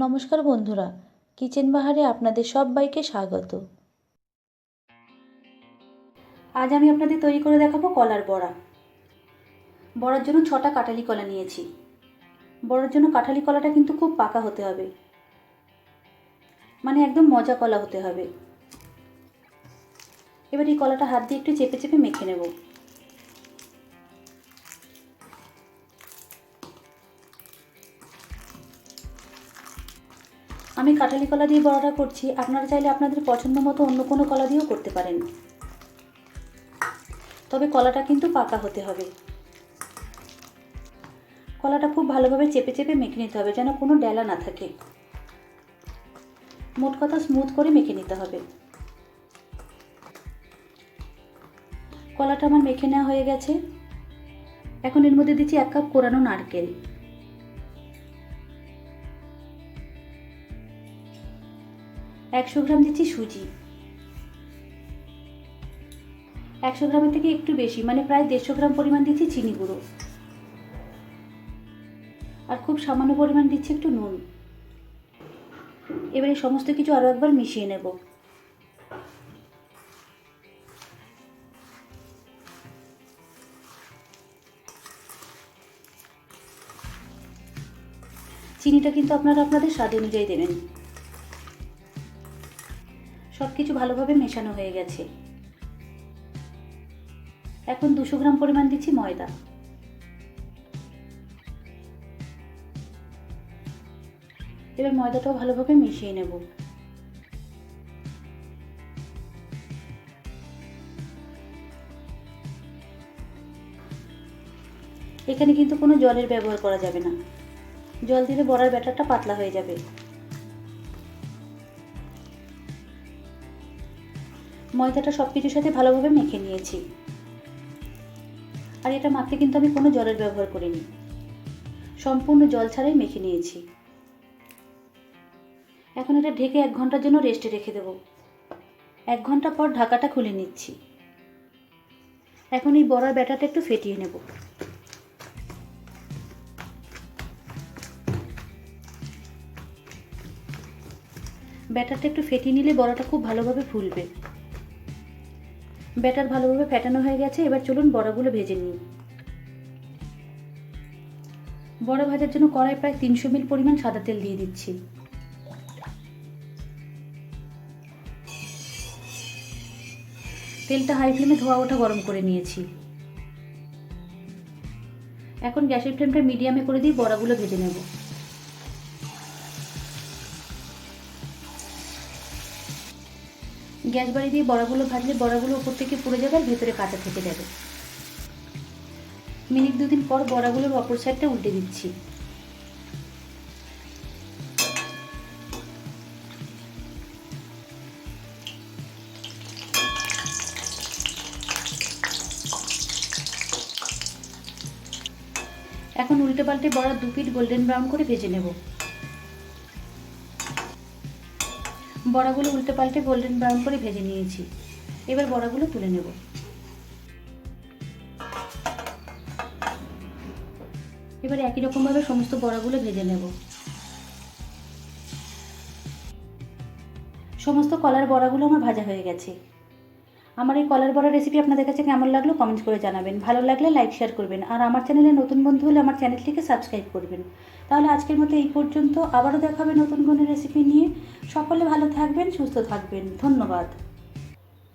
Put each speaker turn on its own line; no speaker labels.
নমস্কার বন্ধুরা, কিচেন বাহারে আপনাদের সবাইকে স্বাগত। আজ আমি আপনাদের তৈরি করে দেখাবো কলার বড়া। বড়ার জন্য ছটা কাঁঠালি কলা নিয়েছি। বড়ার জন্য কাঁঠালি কলাটা কিন্তু খুব পাকা হতে হবে। মানে একদম মজা কলা হতে হবে। এবার এই কলাটা হাত দিয়ে একটু চেপে চেপে মেখে নেব। আমি কাঁঠালি কলা দিয়ে বড়াটা করছি। আপনারা চাইলে আপনাদের পছন্দ মতো অন্য কোনো কলা দিয়েও করতে পারেন। তবে কলাটা কিন্তু পাকা হতে হবে। কলাটা খুব ভালোভাবে চেপে চেপে মেখে নিতে হবে, যেন কোনো ডেলা না থাকে। মোট কথা স্মুথ করে মেখে নিতে হবে। কলাটা আমার মেখে নেওয়া হয়ে গেছে। এখন এর মধ্যে দিচ্ছি এক কাপ কোরানো নারকেল। একশো গ্রাম দিচ্ছি সুজি। একশো গ্রামের থেকে একটু বেশি মানে প্রায় দেড়শো গ্রাম পরিমাণ দিচ্ছি চিনি গুঁড়ো। আর খুব সামান্য পরিমাণ দিচ্ছি একটু নুন। এবারে সমস্ত কিছু আরও একবার মিশিয়ে নেব। চিনিটা কিন্তু আপনারা আপনাদের স্বাদ অনুযায়ী দেবেন। সব কিছু ভালোভাবে মেশানো হয়ে গেছে। এখন দুশো গ্রাম পরিমাণ দিচ্ছি ময়দা। এবার ময়দাটাও ভালোভাবে মিশিয়ে নেব। এখানে কিন্তু কোনো জলের ব্যবহার করা যাবে না। জল দিলে বড়ার ব্যাটারটা পাতলা হয়ে যাবে। ময়দাটা সব কিছুর সাথে ভালোভাবে মেখে নিয়েছি। আর এটা মাখতে কিন্তু আমি কোনো জলের ব্যবহার করিনি। সম্পূর্ণ জল ছাড়াই মেখে নিয়েছি। এখন এটা ঢেকে এক ঘণ্টার জন্য রেস্টে রেখে দেব। এক ঘণ্টা পর ঢাকাটা খুলে নিচ্ছি। এখন এই বড়ার ব্যাটারটা একটু ফেটিয়ে নেব। ব্যাটারটা একটু ফেটিয়ে নিলে বড়াটা খুব ভালোভাবে ফুলবে। ব্যাটার ভালোভাবে ফেটানো হয়ে গেছে, এবার চলুন বড়াগুলো ভেজে নিই। বড়া ভাজার জন্য কড়াই প্রায় তিনশো মিল পরিমাণ সাদা তেল দিয়ে দিচ্ছি। তেলটা হাই ফ্লেমে ধোয়া ওঠা গরম করে নিয়েছি। এখন গ্যাসের ফ্লেমটা মিডিয়ামে করে দিয়ে বড়াগুলো ভেজে নেব। গ্যাস বাড়ি দিয়ে বড়াগুলো ভাজলে বড়াগুলো উপর থেকে পুড়ে যাবে আর ভেতরে কাঁচা থেকে যাবে। মিনিট দুদিন পর বড়াগুলোর অপর সাইডটা উল্টে দিচ্ছি। এখন উল্টে পাল্টে বড়া দু পিট গোল্ডেন ব্রাউন করে ভেজে নেব। বড়াগুলো উল্টে পাল্টে গোল্ডেন ব্রাউন করে ভেজে নিয়েছি। এবার বড়াগুলো তুলে নেব। এবার একই রকমভাবে সমস্ত বড়াগুলো ভেজে নেব। সমস্ত কলার বড়াগুলো আমার ভাজা হয়ে গেছে। আমার এই কলার বড়া রেসিপি আপনাদের কাছে কেমন লাগল কমেন্ট করে জানাবেন। ভালো লাগলে লাইক শেয়ার করবেন। আর আমার চ্যানেলে নতুন বন্ধু হলে আমার চ্যানেলটিকে সাবস্ক্রাইব করবেন। তাহলে আজকের মতো এই পর্যন্ত। আবারও দেখাবে নতুন কোনো রেসিপি নিয়ে। সকলে ভালো থাকবেন, সুস্থ থাকবেন। ধন্যবাদ।